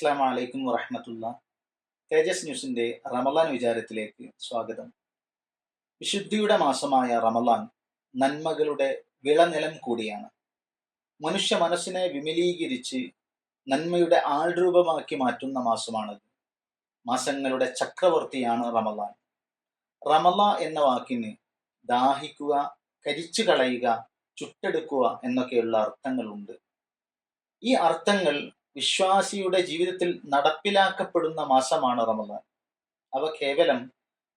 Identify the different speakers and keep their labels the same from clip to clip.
Speaker 1: അസ്സാം വലൈക്കും വറഹമത്തുള്ള തേജസ് ന്യൂസിന്റെ റമലാൻ വിചാരത്തിലേക്ക് സ്വാഗതം. വിശുദ്ധിയുടെ മാസമായ റമലാൻ നന്മകളുടെ വിളനിലം കൂടിയാണ്. മനുഷ്യ മനസ്സിനെ വിമലീകരിച്ച് നന്മയുടെ ആൾരൂപമാക്കി മാറ്റുന്ന മാസമാണത്. മാസങ്ങളുടെ ചക്രവർത്തിയാണ് റമലാൻ റമല എന്ന വാക്കിന് ദാഹിക്കുക കരിച്ചു കളയുക ചുട്ടെടുക്കുക എന്നൊക്കെയുള്ള അർത്ഥങ്ങളുണ്ട്. ഈ അർത്ഥങ്ങൾ വിശ്വാസിയുടെ ജീവിതത്തിൽ നടപ്പിലാക്കപ്പെടുന്ന മാസമാണ് റമദാൻ. അവ കേവലം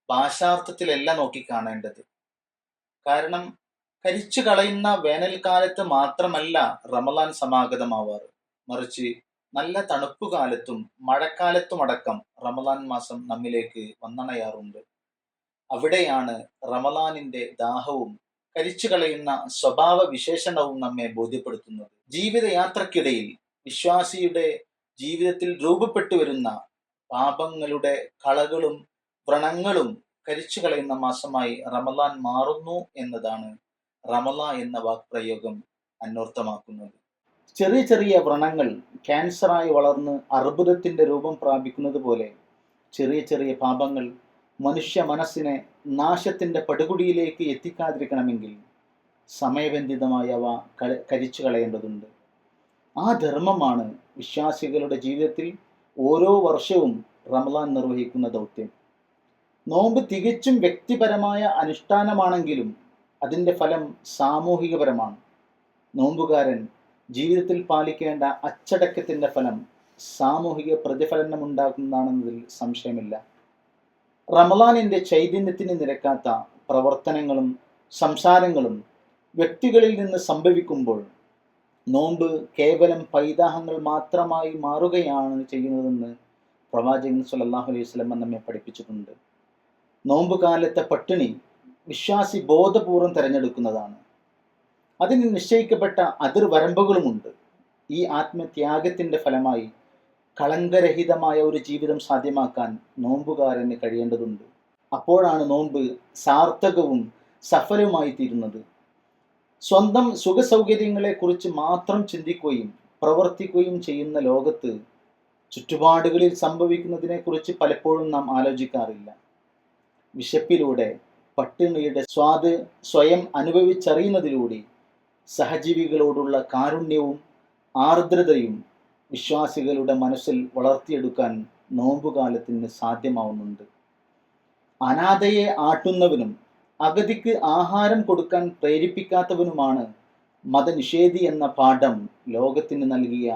Speaker 1: ഭാഷാർത്ഥത്തിലല്ല നോക്കി കാണേണ്ടത് കാരണം കരിച്ചു കളയുന്ന വേനൽക്കാലത്ത് മാത്രമല്ല റമദാൻ സമാഗതമാവാറ്. മറിച്ച് നല്ല തണുപ്പുകാലത്തും മഴക്കാലത്തും അടക്കം റമദാൻ മാസം നമ്മിലേക്ക് വന്നണയാറുണ്ട്. അവിടെയാണ് റമദാനിന്റെ ദാഹവും കരിച്ചു കളയുന്ന സ്വഭാവ വിശേഷണവും നമ്മെ ബോധ്യപ്പെടുത്തുന്നത്. ജീവിതയാത്രക്കിടയിൽ വിശ്വാസിയുടെ ജീവിതത്തിൽ രൂപപ്പെട്ടു വരുന്ന പാപങ്ങളുടെ കളകളും വ്രണങ്ങളും കരിച്ചു കളയുന്ന മാസമായി റമലാൻ മാറുന്നു എന്നതാണ് റമല എന്ന വാക്പ്രയോഗം അന്വർത്ഥമാക്കുന്നത്. ചെറിയ ചെറിയ വ്രണങ്ങൾ ക്യാൻസറായി വളർന്ന് അർബുദത്തിന്റെ രൂപം പ്രാപിക്കുന്നത് പോലെ ചെറിയ ചെറിയ പാപങ്ങൾ മനുഷ്യ മനസ്സിനെ നാശത്തിന്റെ പടുകുടിയിലേക്ക് എത്തിക്കാതിരിക്കണമെങ്കിൽ സമയബന്ധിതമായി അവ കരിച്ചു കളയേണ്ടതുണ്ട്. ആ ധർമ്മമാണ് വിശ്വാസികളുടെ ജീവിതത്തിൽ ഓരോ വർഷവും റമലാൻ നിർവഹിക്കുന്ന ദൗത്യം. നോമ്പ് തികച്ചും വ്യക്തിപരമായ അനുഷ്ഠാനമാണെങ്കിലും അതിന്റെ ഫലം സാമൂഹികപരമാണ്. നോമ്പുകാരൻ ജീവിതത്തിൽ പാലിക്കേണ്ട അച്ചടക്കത്തിന്റെ ഫലം സാമൂഹിക പ്രതിഫലനമുണ്ടാകുന്നതാണെന്നതിൽ സംശയമില്ല. റമലാനിന്റെ ചൈതന്യത്തിന് നിരക്കാത്ത പ്രവർത്തനങ്ങളും സംസാരങ്ങളും വ്യക്തികളിൽ നിന്ന് സംഭവിക്കുമ്പോൾ നോമ്പ് കേവലം പൈതാഹങ്ങൾ മാത്രമായി മാറുകയാണ് ചെയ്യുന്നതെന്ന് പ്രവാചകൻ സല്ലല്ലാഹു അലൈഹി വസല്ലം നമ്മെ പഠിപ്പിച്ചിട്ടുണ്ട്. നോമ്പ് കാലത്തെ പട്ടിണി വിശ്വാസി ബോധപൂർവം തിരഞ്ഞെടുക്കുന്നതാണ്. അതിന് നിശ്ചയിക്കപ്പെട്ട അതിർവരമ്പുകളുമുണ്ട് ഈ ആത്മത്യാഗത്തിന്റെ ഫലമായി കളങ്കരഹിതമായ ഒരു ജീവിതം സാധ്യമാക്കാൻ നോമ്പുകാരന് കഴിയേണ്ടതുണ്ട്. അപ്പോഴാണ് നോമ്പ് സാർത്ഥകവും സഫലവുമായി തീരുന്നത് സ്വന്തം സുഖസൗകര്യങ്ങളെക്കുറിച്ച് മാത്രം ചിന്തിക്കുകയും പ്രവർത്തിക്കുകയും ചെയ്യുന്ന ലോകത്ത് ചുറ്റുപാടുകളിൽ സംഭവിക്കുന്നതിനെക്കുറിച്ച് പലപ്പോഴും നാം ആലോചിക്കാറില്ല. വിശപ്പിലൂടെ പട്ടിണിയുടെ സ്വാദ് സ്വയം അനുഭവിച്ചറിയുന്നതിലൂടെ സഹജീവികളോടുള്ള കാരുണ്യവും ആർദ്രതയും വിശ്വാസികളുടെ മനസ്സിൽ വളർത്തിയെടുക്കാൻ നോമ്പുകാലത്തിന് സാധ്യമാവുന്നുണ്ട്. അനാഥയെ ആട്ടുന്നവനും അഗതിക്ക് ആഹാരം കൊടുക്കാൻ പ്രേരിപ്പിക്കാത്തവനുമാണ് മതനിഷേധി എന്ന പാഠം ലോകത്തിന് നൽകിയ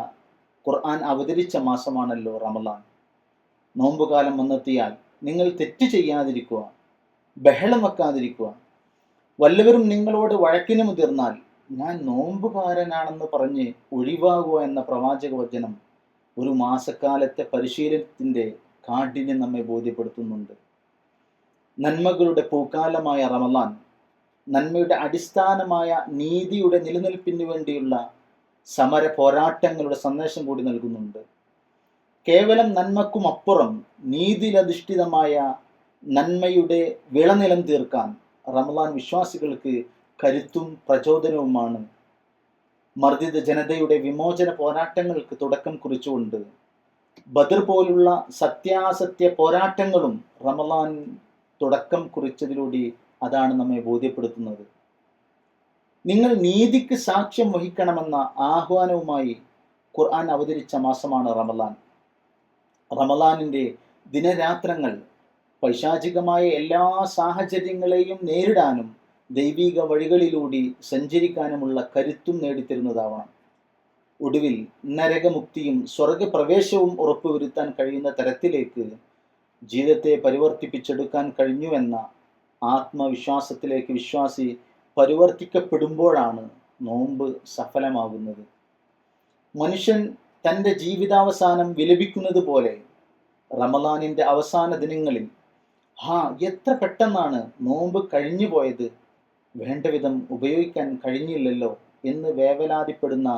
Speaker 1: ഖുർആൻ അവതരിച്ച മാസമാണല്ലോ റമലാൻ നോമ്പുകാലം വന്നെത്തിയാൽ നിങ്ങൾ തെറ്റ് ചെയ്യാതിരിക്കുക ബഹളം വെക്കാതിരിക്കുക. വല്ലവരും നിങ്ങളോട് വഴക്കിന് മുതിർന്നാൽ ഞാൻ നോമ്പുകാരനാണെന്ന് പറഞ്ഞ് ഒഴിവാകുക എന്ന പ്രവാചക വചനം ഒരു മാസക്കാലത്തെ പരിശീലനത്തിന്റെ കാഠിന്യം നമ്മെ ബോധ്യപ്പെടുത്തുന്നുണ്ട്. നന്മകളുടെ പൂക്കാലമായ റമലാൻ നന്മയുടെ അടിസ്ഥാനമായ നീതിയുടെ നിലനിൽപ്പിന് വേണ്ടിയുള്ള സമര പോരാട്ടങ്ങളുടെ സന്ദേശം കൂടി നൽകുന്നുണ്ട്. കേവലം നന്മക്കും അപ്പുറം നീതിയിലധിഷ്ഠിതമായ നന്മയുടെ വിളനിലം തീർക്കാൻ റമലാൻ വിശ്വാസികൾക്ക് കരുത്തും പ്രചോദനവുമാണ്. മർദ്ദിത ജനതയുടെ വിമോചന പോരാട്ടങ്ങൾക്ക് തുടക്കം കുറിച്ചുകൊണ്ട് ബദർ പോലുള്ള സത്യാസത്യ പോരാട്ടങ്ങളും റമലാൻ തുടക്കം കുറിച്ചതിലൂടെ അതാണ് നമ്മെ ബോധ്യപ്പെടുത്തുന്നത്. നിങ്ങൾ നീതിക്ക് സാക്ഷ്യം വഹിക്കണമെന്ന ആഹ്വാനവുമായി ഖുർആൻ അവതരിച്ച മാസമാണ് റമലാൻ റമലാനിന്റെ ദിനരാത്രങ്ങൾ പൈശാചികമായ എല്ലാ സാഹചര്യങ്ങളെയും നേരിടാനും ദൈവിക വഴികളിലൂടെ സഞ്ചരിക്കാനുമുള്ള കരുത്തും നേടിത്തരുന്നതാവണം. ഒടുവിൽ നരകമുക്തിയും സ്വർഗപ്രവേശവും ഉറപ്പുവരുത്താൻ കഴിയുന്ന തരത്തിലേക്ക് ജീവിതത്തെ പരിവർത്തിപ്പിച്ചെടുക്കാൻ കഴിഞ്ഞുവെന്ന ആത്മവിശ്വാസത്തിലേക്ക് വിശ്വാസി പരിവർത്തിക്കപ്പെടുമ്പോഴാണ് നോമ്പ് സഫലമാകുന്നത്. മനുഷ്യൻ തന്റെ ജീവിതാവസാനം വിലപിക്കുന്നത് പോലെ റമലാനിന്റെ അവസാന ദിനങ്ങളിൽ ഹാ എത്ര പെട്ടെന്നാണ് നോമ്പ് കഴിഞ്ഞു പോയത് വേണ്ട വിധം ഉപയോഗിക്കാൻ കഴിഞ്ഞില്ലല്ലോ എന്ന് വേവലാതിപ്പെടുന്ന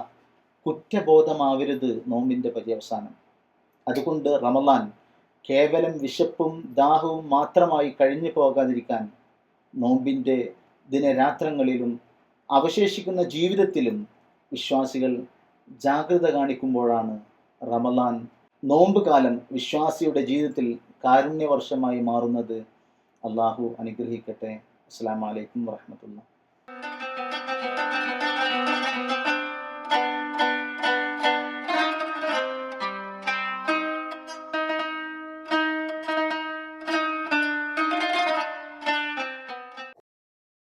Speaker 1: കുറ്റബോധമാവരുത് നോമ്പിന്റെ പര്യവസാനം. അതുകൊണ്ട് റമലാൻ കേവലം വിശപ്പും ദാഹവും മാത്രമായി കഴിഞ്ഞു പോകാതിരിക്കാൻ നോമ്പിന്റെ ദിനരാത്രങ്ങളിലും അവശേഷിക്കുന്ന ജീവിതത്തിലും വിശ്വാസികൾ ജാഗ്രത കാണിക്കുമ്പോഴാണ് റമലാൻ നോമ്പ് കാലം വിശ്വാസിയുടെ ജീവിതത്തിൽ കാരുണ്യവർഷമായി മാറുന്നത്. അള്ളാഹു അനുഗ്രഹിക്കട്ടെ. അസ്സാം വലൈക്കും വാഹമത്തുള്ള